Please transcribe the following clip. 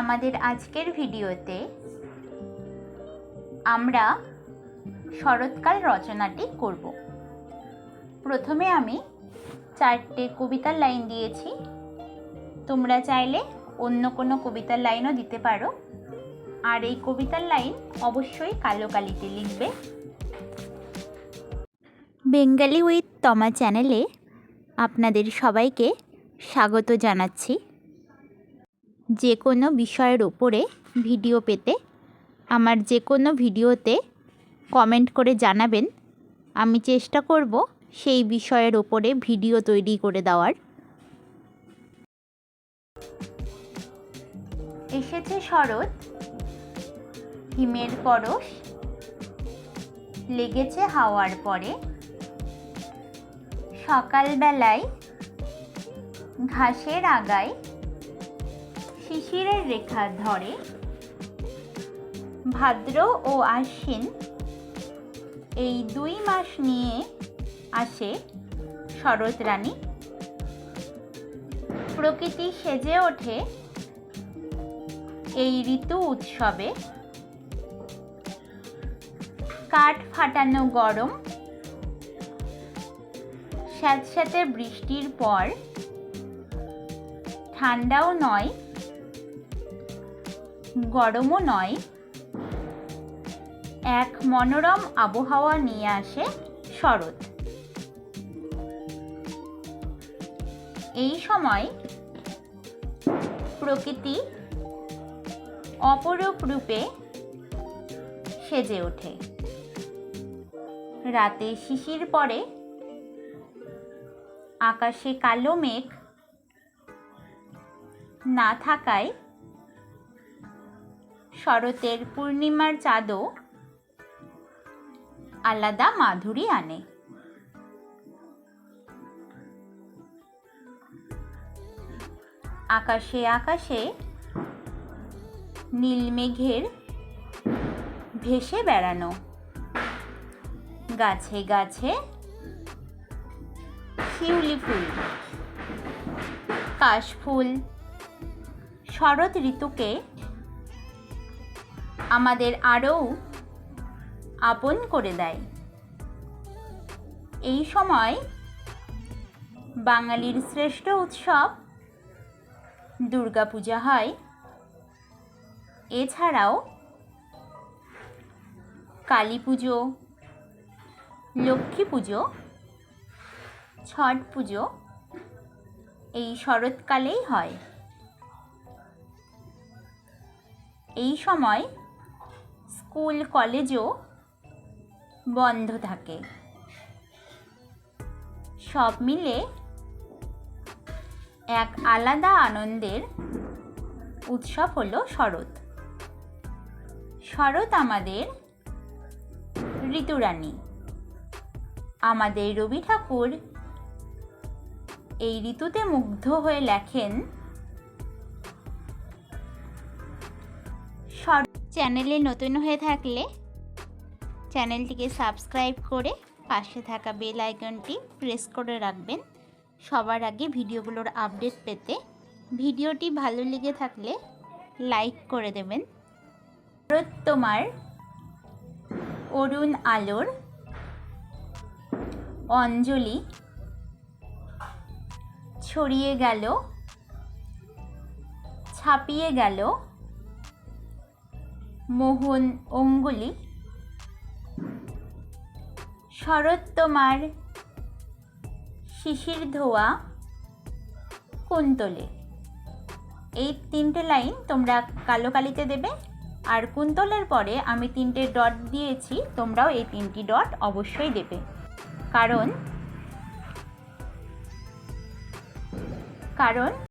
আমাদের আজকের ভিডিওতে আমরা শরৎকাল রচনাটি করব। প্রথমে আমি চারটে কবিতার লাইন দিয়েছি। তোমরা চাইলে অন্য কোনো কবিতার লাইনও দিতে পারো। আর এই কবিতার লাইন অবশ্যই কালো কালিতে লিখবে। বেঙ্গালি উইথ তমা চ্যানেলে আপনাদের সবাইকে স্বাগত জানাচ্ছি। যে কোনো বিষয়ের ওপরে ভিডিও পেতে আমার যে কোনো ভিডিওতে কমেন্ট করে জানাবেন। আমি চেষ্টা করব সেই বিষয়ের ওপরে ভিডিও তৈরি করে দেওয়ার। এসেছে শরৎ, হিমের পরশ, লেগেছে হাওয়ার পরে, সকালবেলায় ঘাসের আগায় শিশিরের রেখা ধরে। ভাদ্র ও আশ্বিন এই দুই মাস নিয়ে আসে শরৎ রানী প্রকৃতি সেজে ওঠে এই ঋতু উৎসবে। কাঠ ফাটানো গরম। স্যাঁতস্যাঁতে বৃষ্টির পর। ঠান্ডাও নয়। গরমও নয়। এক মনোরম আবহাওয়া নিয়ে আসে শরৎ। এই সময় প্রকৃতি অপরূপ রূপে সেজে ওঠে। রাতে শিশির পরে আকাশে কালো মেঘ না থাকায় শরতের পূর্ণিমার চাঁদও আলাদা মাধুরী আনে। আকাশে আকাশে নীল মেঘের ভেসে বেড়ানো। গাছে গাছে শিউলি ফুল, কাশফুল, শরৎ ঋতুকে আমাদের আরও আপন করে দেয়। এই সময় বাঙালির শ্রেষ্ঠ উৎসব দুর্গাপূজা হয়। এছাড়াও কালী পুজো, লক্ষ্মী পুজো, ছট পুজো এই শরৎকালেই হয়। এই সময় স্কুল, কলেজও বন্ধ থাকে। সব মিলে এক আলাদা আনন্দের উৎসব হলো শরৎ। শরৎ আমাদের ঋতুরানী। আমাদের রবি ঠাকুর এই ঋতুতে মুগ্ধ হয়ে লেখেন চ্যানেলে নতুন হয়ে থাকলে চ্যানেলটিকে সাবস্ক্রাইব করে পাশে থাকা বেল আইকনটি প্রেস করে রাখবেন। সবার আগে ভিডিওগুলোর আপডেট পেতে ভিডিওটি ভালো লেগে থাকলে লাইক করে দেবেন। তোমার অরুণ আলোর অঞ্জলি ছড়িয়ে গেল, ছাপিয়ে গেল। মোহন অঙ্গুলি শরৎ তোমার শিশির ধোয়া, কুন্তলে। এই তিনটে লাইন তোমরা কালো কালিতে দেবে। আর কুন্তলের পরে আমি তিনটে ডট দিয়েছি, তোমরাও এই তিনটি ডট অবশ্যই দেবে। কারণ কারণ